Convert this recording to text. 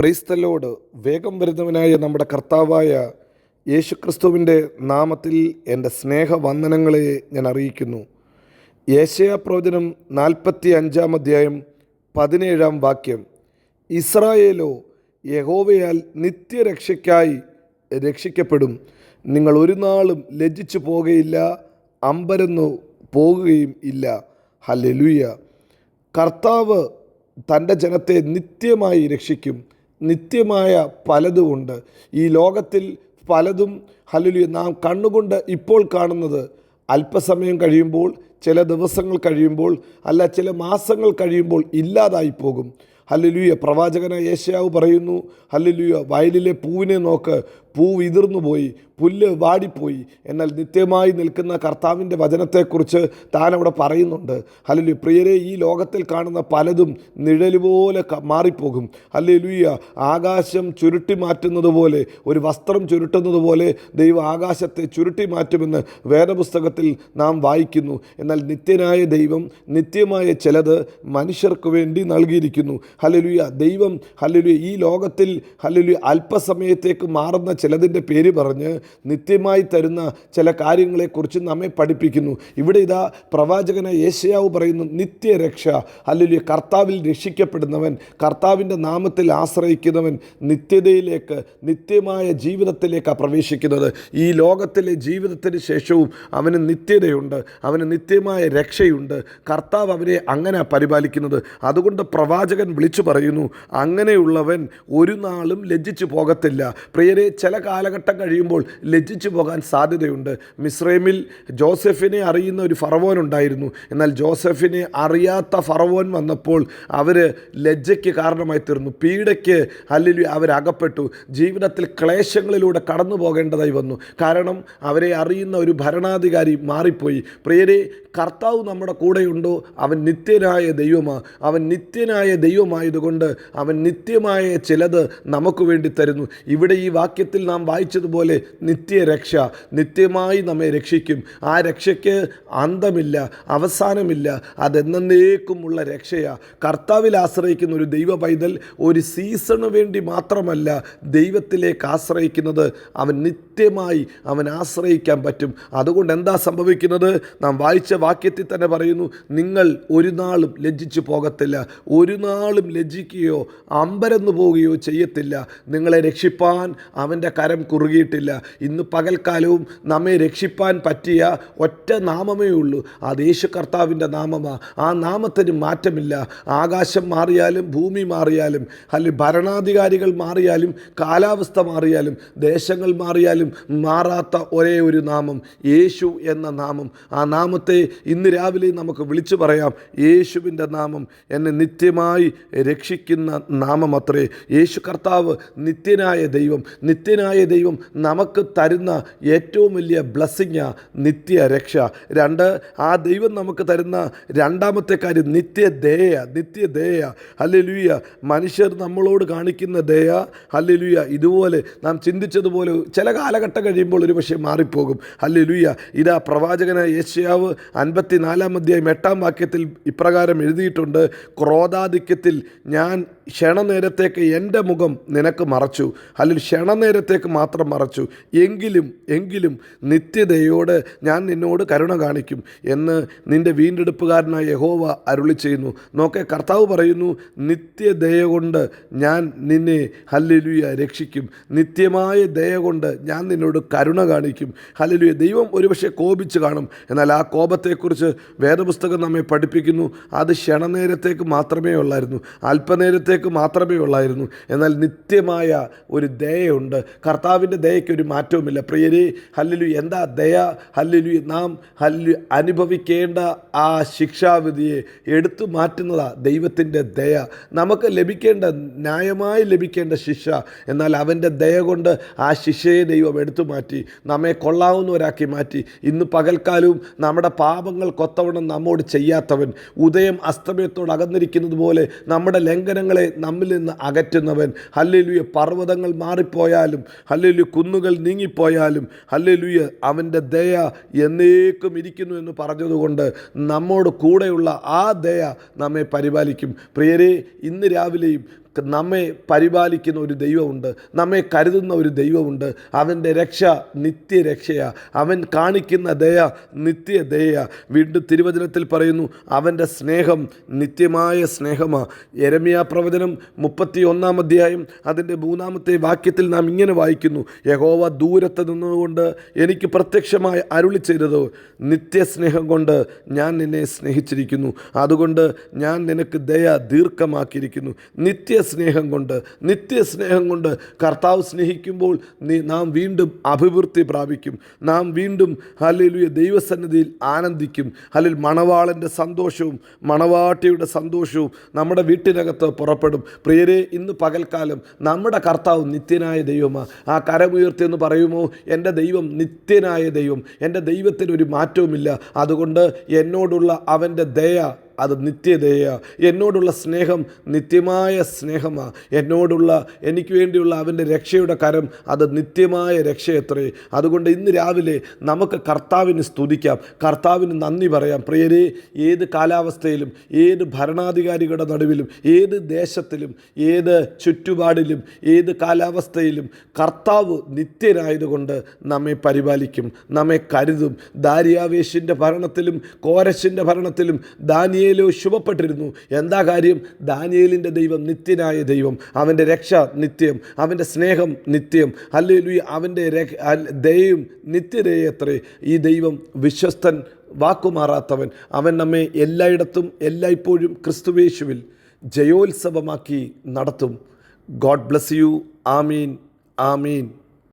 ക്രൈസ്തലോട് വേഗം വരുന്നവനായ നമ്മുടെ കർത്താവായ യേശുക്രിസ്തുവിന്റെ നാമത്തിൽ എന്റെ സ്നേഹവന്ദനങ്ങളെ ഞാൻ അറിയിക്കുന്നു. യേശയ പ്രവചനം നാൽപ്പത്തി അഞ്ചാം അധ്യായം പതിനേഴാം വാക്യം. ഇസ്രായേലോ യഹോവയാൽ നിത്യരക്ഷയ്ക്കായി രക്ഷിക്കപ്പെടും. നിങ്ങൾ ഒരു നാളും ലജ്ജിച്ചു പോകുകയില്ല അമ്പരന്നു പോകുകയും ഇല്ല. ഹല്ലേലൂയ. കർത്താവ് തന്റെ ജനത്തെ നിത്യമായി രക്ഷിക്കും. നിത്യമായ പലതുമുണ്ട് ഈ ലോകത്തിൽ പലതും ഹലുലി നാം കണ്ണുകൊണ്ട് ഇപ്പോൾ കാണുന്നത് അല്പസമയം കഴിയുമ്പോൾ ചില ദിവസങ്ങൾ കഴിയുമ്പോൾ അല്ല ചില മാസങ്ങൾ കഴിയുമ്പോൾ ഇല്ലാതായി പോകും. ഹല്ലേലൂയ പ്രവാചകന യേശയാവ് പറയുന്നു ഹല്ലേലൂയ വയലിലെ പൂവിനെ നോക്ക് പൂ വിതിർന്നു പോയി പുല്ല് വാടിപ്പോയി. എന്നാൽ നിത്യമായി നിൽക്കുന്ന കർത്താവിന്റെ വചനത്തെക്കുറിച്ച് താൻ അവിടെ പറയുന്നുണ്ട്. ഹല്ലേലൂയ. പ്രിയരെ ഈ ലോകത്തിൽ കാണുന്ന പലതും നിഴലുപോലെ മാറിപ്പോകും. ഹല്ലേലൂയ. ആകാശം ചുരുട്ടി മാറ്റുന്നത് പോലെ ഒരു വസ്ത്രം ചുരുട്ടുന്നത് പോലെ ദൈവം ആകാശത്തെ ചുരുട്ടി മാറ്റുമെന്ന് വേദപുസ്തകത്തിൽ നാം വായിക്കുന്നു. എന്നാൽ നിത്യനായ ദൈവം നിത്യമായ ചിലത് മനുഷ്യർക്ക് വേണ്ടി നൽകിയിരിക്കുന്നു. ഹല്ലേലൂയ. ദൈവം ഹല്ലേലൂയ ഈ ലോകത്തിൽ ഹല്ലേലൂയ അല്പസമയത്തേക്ക് മാറുന്ന ചിലതിന്റെ പേര് പറഞ്ഞ് നിത്യമായി തരുന്ന ചില കാര്യങ്ങളെക്കുറിച്ച് നമ്മെ പഠിപ്പിക്കുന്നു. ഇവിടെ ഇതാ പ്രവാചകന യേശയാവ് പറയുന്നു നിത്യരക്ഷ അല്ലെങ്കിൽ കർത്താവിൽ രക്ഷിക്കപ്പെടുന്നവൻ കർത്താവിന്റെ നാമത്തിൽ ആശ്രയിക്കുന്നവൻ നിത്യതയിലേക്ക് നിത്യമായ ജീവിതത്തിലേക്കാണ് പ്രവേശിക്കുന്നത്. ഈ ലോകത്തിലെ ജീവിതത്തിന് ശേഷവും അവന് നിത്യതയുണ്ട് അവന് നിത്യമായ രക്ഷയുണ്ട്. കർത്താവ് അവരെ അങ്ങനെ പരിപാലിക്കുന്നത്. അതുകൊണ്ട് പ്രവാചകൻ വിളിച്ചു പറയുന്നു അങ്ങനെയുള്ളവൻ ഒരു നാളും ലജ്ജിച്ചു പോകത്തില്ല. പ്രിയരെ ചില കാലഘട്ടം കഴിയുമ്പോൾ ലജ്ജിച്ചു പോകാൻ സാധ്യതയുണ്ട്. മിസ്രൈമിൽ ജോസഫിനെ അറിയുന്ന ഒരു ഫറവോൻ ഉണ്ടായിരുന്നു. എന്നാൽ ജോസഫിനെ അറിയാത്ത ഫറവോൻ വന്നപ്പോൾ അവർ ലജ്ജയ്ക്ക് കാരണമായി തീർന്നു. പീഡയ്ക്ക് അല്ലെങ്കിൽ അവരകപ്പെട്ടു. ജീവിതത്തിൽ ക്ലേശങ്ങളിലൂടെ കടന്നു പോകേണ്ടതായി വന്നു. കാരണം അവരെ അറിയുന്ന ഒരു ഭരണാധികാരി മാറിപ്പോയി. പ്രിയരെ കർത്താവ് നമ്മുടെ കൂടെയുണ്ടോ? അവൻ നിത്യനായ ദൈവമാണ് അവൻ നിത്യനായ ദൈവമായതുകൊണ്ട് അവൻ നിത്യമായ ചിലത് നമുക്ക് വേണ്ടി തരുന്നു. ഇവിടെ ഈ വാക്യത്തിൽ നാം വായിച്ചതുപോലെ നിത്യരക്ഷ നിത്യമായി നമ്മെ രക്ഷിക്കും. ആ രക്ഷയ്ക്ക് അന്തമില്ല അവസാനമില്ല. അതെന്നേക്കുമുള്ള രക്ഷയാണ് കർത്താവിൽ ആശ്രയിക്കുന്ന ഒരു ദൈവ പൈതൽ ഒരു സീസണ് വേണ്ടി മാത്രമല്ല ദൈവത്തിലേക്ക് ആശ്രയിക്കുന്നത്. അവൻ നിത്യമായി അവൻ ആശ്രയിക്കാൻ പറ്റും. അതുകൊണ്ട് എന്താ സംഭവിക്കുന്നത്? നാം വായിച്ച വാക്യത്തിൽ തന്നെ പറയുന്നു നിങ്ങൾ ഒരു നാളും ലജ്ജിച്ചു പോകത്തില്ല. ഒരു നാളും ലജ്ജിക്കുകയോ അമ്പരന്നു പോവുകയോ ചെയ്യത്തില്ല. നിങ്ങളെ രക്ഷിപ്പാൻ അവന്റെ കരം കുറുകിയിട്ടില്ല. ഇന്ന് പകൽക്കാലവും നമ്മെ രക്ഷിപ്പാൻ പറ്റിയ ഒറ്റ നാമമേ ഉള്ളൂ. അത് യേശു കർത്താവിന്റെ നാമമാ. ആ നാമത്തിന് മാറ്റമില്ല. ആകാശം മാറിയാലും ഭൂമി മാറിയാലും അല്ലെങ്കിൽ ഭരണാധികാരികൾ മാറിയാലും കാലാവസ്ഥ മാറിയാലും ദേശങ്ങൾ മാറിയാലും മാറാത്ത ഒരേ ഒരു നാമം യേശു എന്ന നാമം. ആ നാമത്തെ ഇന്ന് രാവിലെ നമുക്ക് വിളിച്ചു പറയാം. യേശുവിന്റെ നാമം എന്നെ നിത്യമായി രക്ഷിക്കുന്ന നാമം അത്രേ യേശു കർത്താവ് നിത്യനായ ദൈവം. നിത്യനായ ദൈവം നമുക്ക് തരുന്ന ഏറ്റവും വലിയ ബ്ലസ്സിങ് നിത്യ രക്ഷ രണ്ട് ആ ദൈവം നമുക്ക് തരുന്ന രണ്ടാമത്തെ കാര്യം നിത്യ ദയ നിത്യദയ നിത്യദയ. ഹല്ലേലൂയ മനുഷ്യർ നമ്മളോട് കാണിക്കുന്ന ദയ ഹല്ലേലൂയ ഇതുപോലെ നാം ചിന്തിച്ചതുപോലെ ചില കാലഘട്ടം കഴിയുമ്പോൾ ഒരു പക്ഷേ മാറിപ്പോകും. ഹല്ലേലൂയ ഇതാ പ്രവാചകന യേശയാവ് അൻപത്തി നാലാം അധ്യായം എട്ടാം വാക്യത്തിൽ ഇപ്രകാരം എഴുതിയിട്ടുണ്ട്. ക്രോധാധിക്യത്തിൽ ഞാൻ ക്ഷണനേരത്തേക്ക് എന്റെ മുഖം നിനക്ക് മറച്ചു. അല്ലെങ്കിൽ ക്ഷണനേരത്തേക്ക് മാത്രം മറച്ചു. എങ്കിലും എങ്കിലും നിത്യതയോട് ഞാൻ നിന്നോട് കരുണ കാണിക്കും എന്ന് നിന്റെ വീണ്ടെടുപ്പുകാരനായ യഹോവ അരുളി ചെയ്യുന്നു. നോക്കെ കർത്താവ് പറയുന്നു നിത്യദയ കൊണ്ട് ഞാൻ നിന്നെ ഹല്ലേലൂയ രക്ഷിക്കും. നിത്യമായ ദയ കൊണ്ട് ഞാൻ നിന്നോട് കരുണ കാണിക്കും. ഹല്ലേലൂയ ദൈവം ഒരുപക്ഷെ കോപിച്ച് കാണും. എന്നാൽ ആ കോപത്തെക്കുറിച്ച് വേദപുസ്തകം നമ്മെ പഠിപ്പിക്കുന്നു. അത് ക്ഷണനേരത്തേക്ക് മാത്രമേ ഉള്ളായിരുന്നു. അല്പനേരത്തേക്ക് മാത്രമേ ഉള്ളായിരുന്നു. എന്നാൽ നിത്യമായ ഒരു ദയയുണ്ട്. കർത്താവിന്റെ ദയയ്ക്ക് ഒരു മാറ്റവുമില്ല. പ്രിയരെ ഹല്ലിലു എന്താ ദയ? ഹല്ലിലു നാം ഹല്ലു അനുഭവിക്കേണ്ട ആ ശിക്ഷാവിധിയെ എടുത്തു മാറ്റുന്നതാ ദൈവത്തിന്റെ ദയ. നമുക്ക് ലഭിക്കേണ്ട ന്യായമായി ലഭിക്കേണ്ട ശിക്ഷ. എന്നാൽ അവന്റെ ദയ കൊണ്ട് ആ ശിക്ഷയെ ദൈവം എടുത്തു മാറ്റി നമ്മെ കൊള്ളാവുന്നവരാക്കി മാറ്റി. ഇന്ന് പകൽക്കാലവും നമ്മുടെ പാപങ്ങൾ കൊത്തവണ്ണം നമ്മോട് ചെയ്യാത്തവൻ ഉദയം അസ്തമയത്തോട് അകന്നിരിക്കുന്നത് പോലെ നമ്മുടെ ലംഘനങ്ങളെ നമ്മിൽ നിന്ന് അകറ്റുന്നവൻ. ഹല്ലേലൂയ പർവതങ്ങൾ മാറിപ്പോയാലും ഹല്ലേലൂയ കുന്നുകൾ നീങ്ങിപ്പോയാലും ഹല്ലേലൂയ അവന്റെ ദയ എന്നേക്കും ഇരിക്കുന്നു എന്ന് പറഞ്ഞതുകൊണ്ട് നമ്മോട് കൂടെയുള്ള ആ ദയ നമ്മെ പരിപാലിക്കും. പ്രിയരെ ഇന്ന് രാവിലെയും നമ്മെ പരിപാലിക്കുന്ന ഒരു ദൈവമുണ്ട്. നമ്മെ കരുതുന്ന ഒരു ദൈവമുണ്ട്. അവന്റെ രക്ഷ നിത്യരക്ഷയാ. അവൻ കാണിക്കുന്ന ദയ നിത്യ നിത്യദയ വീണ്ടും തിരുവചനത്തിൽ പറയുന്നു അവന്റെ സ്നേഹം നിത്യമായ സ്നേഹമാണ് എരമിയ പ്രവചനം മുപ്പത്തി ഒന്നാം അധ്യായം അതിന്റെ മൂന്നാമത്തെ വാക്യത്തിൽ നാം ഇങ്ങനെ വായിക്കുന്നു യഹോവ ദൂരത്ത് നിന്നതുകൊണ്ട് എനിക്ക് പ്രത്യക്ഷമായി അരുളി ചെയ്തത് നിത്യസ്നേഹം കൊണ്ട് ഞാൻ നിന്നെ സ്നേഹിച്ചിരിക്കുന്നു. അതുകൊണ്ട് ഞാൻ നിനക്ക് ദയ ദീർഘമാക്കിയിരിക്കുന്നു. നിത്യസ്നേഹം കൊണ്ട് നിത്യസ്നേഹം കൊണ്ട് കർത്താവ് സ്നേഹിക്കുമ്പോൾ നീ വീണ്ടും അഭിവൃദ്ധി പ്രാപിക്കും. നാം വീണ്ടും ഹല്ലേലൂയ ദൈവസന്നിധിയിൽ ആനന്ദിക്കും. അല്ലെങ്കിൽ മണവാളന്റെ സന്തോഷവും മണവാട്ടിയുടെ സന്തോഷവും നമ്മുടെ വീട്ടിനകത്ത് പുറപ്പെടും. പ്രിയരെ ഇന്ന് പകൽക്കാലം നമ്മുടെ കർത്താവ് നിത്യനായ ദൈവമാണ് ആ കരമുയർത്തി എന്ന് പറയുമോ? എന്റെ ദൈവം നിത്യനായ ദൈവം. എന്റെ ദൈവത്തിന് ഒരു മാറ്റവുമില്ല. അതുകൊണ്ട് എന്നോടുള്ള അവന്റെ ദയ അത് നിത്യതയ. എന്നോടുള്ള സ്നേഹം നിത്യമായ സ്നേഹമാണ് എന്നോടുള്ള എനിക്ക് വേണ്ടിയുള്ള അവന്റെ രക്ഷയുടെ കരം അത് നിത്യമായ രക്ഷയത്രേ. അതുകൊണ്ട് ഇന്ന് രാവിലെ നമുക്ക് കർത്താവിന് സ്തുതിക്കാം. കർത്താവിന് നന്ദി പറയാം. പ്രിയരെ ഏത് കാലാവസ്ഥയിലും ഏത് ഭരണാധികാരികളുടെ നടുവിലും ഏത് ദേശത്തിലും ഏത് ചുറ്റുപാടിലും ഏത് കാലാവസ്ഥയിലും കർത്താവ് നിത്യനായതുകൊണ്ട് നമ്മെ പരിപാലിക്കും. നമ്മെ കരുതും. ദാരിയാവേശിന്റെ ഭരണത്തിലും കോരശിന്റെ ഭരണത്തിലും ദാനിയേലോ ശുഭപ്പെട്ടിരുന്നു. എന്താ കാര്യം? ദാനിയേലിന്റെ ദൈവം നിത്യനായ ദൈവം. അവന്റെ രക്ഷ നിത്യം. അവന്റെ സ്നേഹം നിത്യം. അല്ലെങ്കിൽ അവന്റെ ദയയും നിത്യതയത്രേ ഈ ദൈവം വിശ്വസ്തൻ വാക്കുമാറാത്തവൻ. അവൻ നമ്മെ എല്ലായിടത്തും എല്ലായ്പ്പോഴും ക്രിസ്തുവേശുവിൽ ജയോത്സവമാക്കി നടത്തും. God bless you. Amin. Amin.